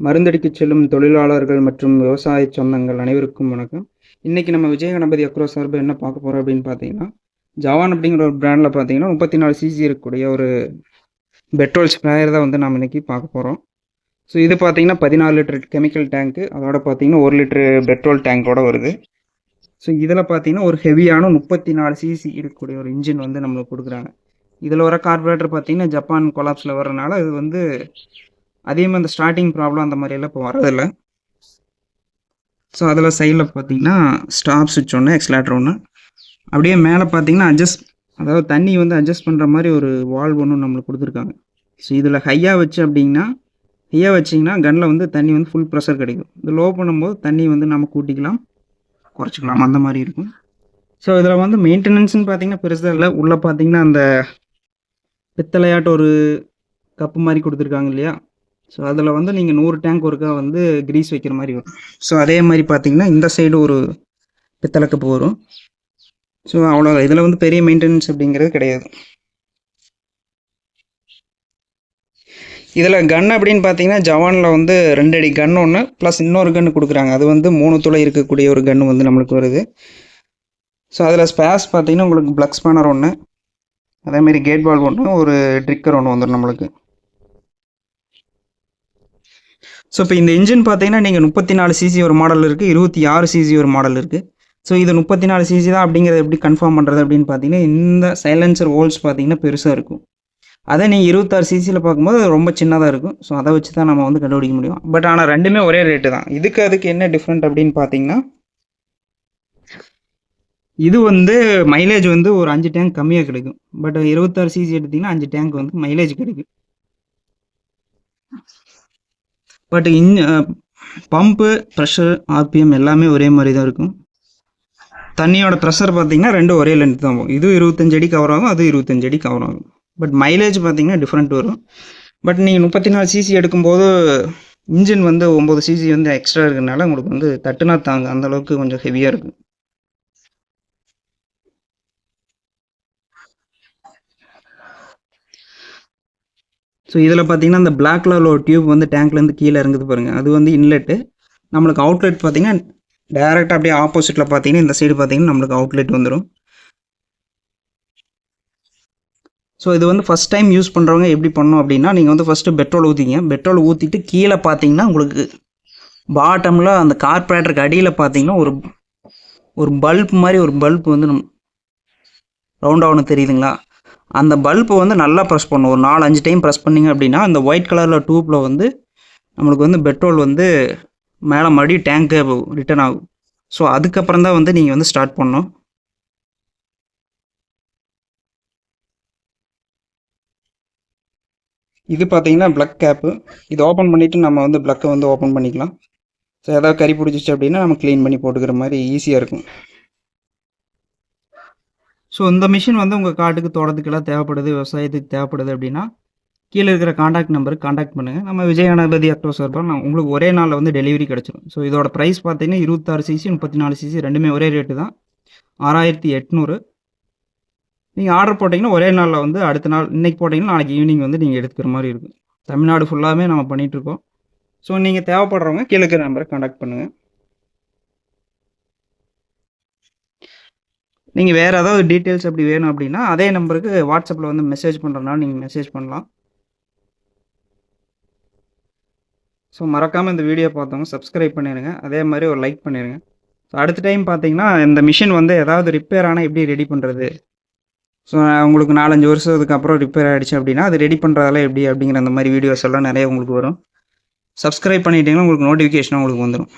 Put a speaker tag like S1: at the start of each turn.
S1: மருந்தடிக்க செல்லும் தொழிலாளர்கள் மற்றும் விவசாய சொந்தங்கள் அனைவருக்கும் வணக்கம். இன்றைக்கி நம்ம விஜய கணபதி அக்ரோ சார்பு என்ன பார்க்க போகிறோம் அப்படின்னு பார்த்தீங்கன்னா ஜவான் அப்படிங்கிற ஒரு பிராண்டில் பார்த்தீங்கன்னா முப்பத்தி நாலு சிசி இருக்கக்கூடிய ஒரு பெட்ரோல் ஸ்ப்ரேயர் தான் வந்து நம்ம இன்றைக்கி பார்க்க போகிறோம் ஸோ இது பார்த்தீங்கன்னா பதினாலு லிட்டர் கெமிக்கல் டேங்க்கு அதோட பார்த்தீங்கன்னா ஒரு லிட்டரு பெட்ரோல் டேங்கோட வருது. ஸோ இதில் பார்த்தீங்கன்னா ஒரு ஹெவியான முப்பத்தி நாலு சிசி இருக்கக்கூடிய ஒரு இன்ஜின் வந்து நம்மளுக்கு கொடுக்குறாங்க. இதில் வர கார்பரேட்டர் பார்த்தீங்கன்னா ஜப்பான் கொலாப்ஸில் வரனால இது வந்து அதே மாதிரி இந்த ஸ்டார்டிங் ப்ராப்ளம் அந்த மாதிரியெல்லாம் இப்போ வரதில்லை ஸோ அதில் சைடில் பார்த்தீங்கன்னா ஸ்டாப் சுவிட்ச் ஒன்று எக்ஸ்லேட்டர் ஒன்று அப்படியே மேலே பார்த்தீங்கன்னா அட்ஜஸ்ட் அதாவது தண்ணி வந்து அட்ஜஸ்ட் பண்ணுற மாதிரி ஒரு வால்வ் ஒன்று நம்மளுக்கு கொடுத்துருக்காங்க. ஸோ இதில் ஹையாக வச்சு அப்படின்னா ஹையாக வச்சிங்கன்னா கன்னில் வந்து தண்ணி வந்து ஃபுல் ப்ரெஷர் கிடைக்கும். இது லோ பண்ணும்போது தண்ணி வந்து நம்ம கூட்டிக்கலாம் குறைச்சிக்கலாம் அந்த மாதிரி இருக்கும். ஸோ இதில் வந்து மெயின்டெனன்ஸ்னு பார்த்தீங்கன்னா பெருசாக இல்லை. உள்ளே பார்த்தீங்கன்னா அந்த பித்தளையாட்ட ஒரு கப்பு மாதிரி கொடுத்துருக்காங்க இல்லையா? ஸோ அதில் வந்து நீங்கள் நூறு டேங்க் ஒருக்கா வந்து கிரீஸ் வைக்கிற மாதிரி வரும். ஸோ அதே மாதிரி பார்த்தீங்கன்னா இந்த சைடு ஒரு பித்தளை கப்பு வரும் ஸோ அவ்வளோ இதில் வந்து பெரிய மெயின்டெனன்ஸ் அப்படிங்கிறது கிடையாது. இதில் கன் அப்படின்னு பார்த்தீங்கன்னா ஜவானில் வந்து ரெண்டு அடி கன் ஒன்று ப்ளஸ் இன்னொரு கன்று கொடுக்குறாங்க. அது வந்து மூணு துளை இருக்கக்கூடிய ஒரு கன்று வந்து நம்மளுக்கு வருது. ஸோ அதில் ஸ்பேஸ் பார்த்தீங்கன்னா உங்களுக்கு ப்ளக் ஸ்பேனர் ஒன்று அதேமாரி கேட் பால் ஒன்று ஒரு ட்ரிக்கர் ஒன்று வந்துடும் நம்மளுக்கு. ஸோ இப்போ இந்த இன்ஜின் பார்த்தீங்கன்னா நீங்கள் முப்பத்தி நாலு சிசி ஒரு மாடல் இருக்குது இருபத்தி ஆறு சிசி ஒரு மாடல் இருக்குது ஸோ இது முப்பத்தி நாலு சிசி தான் அப்படிங்கிறத எப்படி கன்ஃபார்ம் பண்ணுறது அப்படின்னு பார்த்தீங்கன்னா இந்த சைலன்சர் ஹோல்ஸ் பார்த்தீங்கன்னா பெருசாக இருக்கும். அதே நீங்கள் இருபத்தாறு சிசியில் பார்க்கும்போது அது ரொம்ப சின்னதாக இருக்கும். ஸோ அதை வச்சு தான் நம்ம வந்து கண்டுபிடிக்க முடியும். பட் ஆனால் ரெண்டுமே ஒரே ரேட்டு தான். இதுக்கு அதுக்கு என்ன டிஃப்ரெண்ட் அப்படின்னு பார்த்தீங்கன்னா இது வந்து மைலேஜ் வந்து ஒரு அஞ்சு டேங்க் கம்மியாக கிடைக்கும். பட் இருபத்தாறு சிசி எடுத்திங்கன்னா அஞ்சு டேங்க் வந்து மைலேஜ் கிடைக்கும். But in pump pressure RPM எல்லாமே ஒரே மாதிரி தான் இருக்கும். தண்ணியோட ப்ரெஷர் பார்த்தீங்கன்னா ரெண்டும் ஒரே லென்த் தான் போகும் இது இருபத்தஞ்சு அடி கவர் ஆகும் அது இருபத்தஞ்சு அடி கவர் ஆகும். பட் மைலேஜ் பார்த்தீங்கன்னா டிஃப்ரெண்ட் வரும். பட் நீங்கள் முப்பத்தி நாலு சிசி எடுக்கும்போது இன்ஜின் வந்து ஒம்பது சிசி வந்து எக்ஸ்ட்ரா இருக்கிறதுனால உங்களுக்கு வந்து தட்டுனா தாங்க அந்த அளவுக்கு கொஞ்சம் ஹெவியாக இருக்கும். ஸோ இதில் பார்த்தீங்கன்னா அந்த பிளாக் கலரில் ஒரு டியூப் வந்து டேங்க்லேருந்து கீழே இறங்குது பாருங்கள் அது வந்து இன்லெட்டு நம்மளுக்கு அவுட்லெட் பார்த்தீங்கன்னா டேரெக்டாக அப்படியே ஆப்போசிட்டில் பார்த்தீங்கன்னா இந்த சைடு பார்த்தீங்கன்னா நம்மளுக்கு அவுட்லெட் வந்துடும் ஸோ இது வந்து ஃபஸ்ட் டைம் யூஸ் பண்ணுறவங்க எப்படி பண்ணோம் அப்படின்னா நீங்கள் வந்து ஃபஸ்ட்டு பெட்ரோல் ஊற்றிங்க பெட்ரோல் ஊற்றிட்டு கீழே பார்த்தீங்கன்னா உங்களுக்கு பாட்டமில் அந்த கார்பரேட்டருக்கு அடியில் பார்த்தீங்கன்னா ஒரு ஒரு பல்ப் மாதிரி ஒரு பல்ப் வந்து நம் ரவுண்டாக ஒன்று தெரியுதுங்களா? அந்த பல்பை வந்து நல்லா ப்ரெஸ் பண்ணும். ஒரு நாலு அஞ்சு டைம் ப்ரெஸ் பண்ணிங்க அப்படின்னா அந்த ஒயிட் கலரில் டியூப்பில் வந்து நம்மளுக்கு வந்து பெட்ரோல் வந்து மேலே மறுபடியும் டேங்க்கு ரிட்டர்ன் ஆகும். ஸோ அதுக்கப்புறம் தான் வந்து நீங்கள் வந்து ஸ்டார்ட் பண்ணணும். இது பார்த்தீங்கன்னா ப்ளக் கேப்பு இது ஓப்பன் பண்ணிவிட்டு நம்ம வந்து ப்ளக்கை வந்து ஓப்பன் பண்ணிக்கலாம். ஸோ ஏதாவது கறி பிடிச்சிச்சு அப்படின்னா நம்ம க்ளீன் பண்ணி போட்டுக்கிற மாதிரி ஈஸியாக இருக்கும். ஸோ இந்த மிஷின் வந்து உங்கள் காட்டுக்கு தோட்டத்துக்கெல்லாம் தேவைப்படுது விவசாயத்துக்கு தேவைப்படுது அப்படின்னா கீழே இருக்கிற காண்டாக்ட் நம்பருக்கு காண்டாக்ட் பண்ணுங்கள் நம்ம விஜயகணபதி அக்டோ சார்பாக நான் உங்களுக்கு ஒரே நாளில் வந்து டெலிவரி கிடச்சிடும் ஸோ இதோட ப்ரைஸ் பார்த்தீங்கன்னா இருபத்தாறு சிசி முப்பத்தி நாலு சிசி ரெண்டுமே ஒரே ரேட்டு தான். ஆறாயிரத்தி எட்நூறு. நீங்கள் ஆர்டர் போட்டிங்கன்னா ஒரே நாளில் வந்து அடுத்த நாள் இன்றைக்கி போட்டிங்கன்னா நாளைக்கு ஈவினிங் வந்து நீங்கள் எடுத்துக்கிற மாதிரி இருக்கும். தமிழ்நாடு ஃபுல்லாகவே நம்ம பண்ணிகிட்ருக்கோம் ஸோ நீங்கள் தேவைப்படுறவங்க கீழே இருக்கிற நம்பரை காண்டாக்ட் பண்ணுங்கள் நீங்கள் வேறு ஏதாவது டீட்டெயில்ஸ் அப்படி வேணும் அப்படின்னா அதே நம்பருக்கு வாட்ஸ்அப்பில் வந்து மெசேஜ் பண்ணுறதுனால நீங்கள் மெசேஜ் பண்ணலாம். ஸோ மறக்காமல் இந்த வீடியோ பார்த்தவங்க சப்ஸ்கிரைப் பண்ணிடுங்க அதே மாதிரி ஒரு லைக் பண்ணிடுங்க ஸோ அடுத்த டைம் பார்த்தீங்கன்னா இந்த மிஷின் வந்து ஏதாவது ரிப்பேர் ஆனால் எப்படி ரெடி பண்ணுறது ஸோ உங்களுக்கு நாலஞ்சு வருஷத்துக்கு அப்புறம் ரிப்பேர் ஆகிடுச்சு அப்படின்னா அது ரெடி பண்ணுறதால எப்படி அப்படிங்கிற அந்த மாதிரி வீடியோஸ் எல்லாம் நிறைய உங்களுக்கு வரும். சப்ஸ்கிரைப் பண்ணிட்டீங்கன்னா உங்களுக்கு நோட்டிஃபிகேஷன் உங்களுக்கு வந்துடும்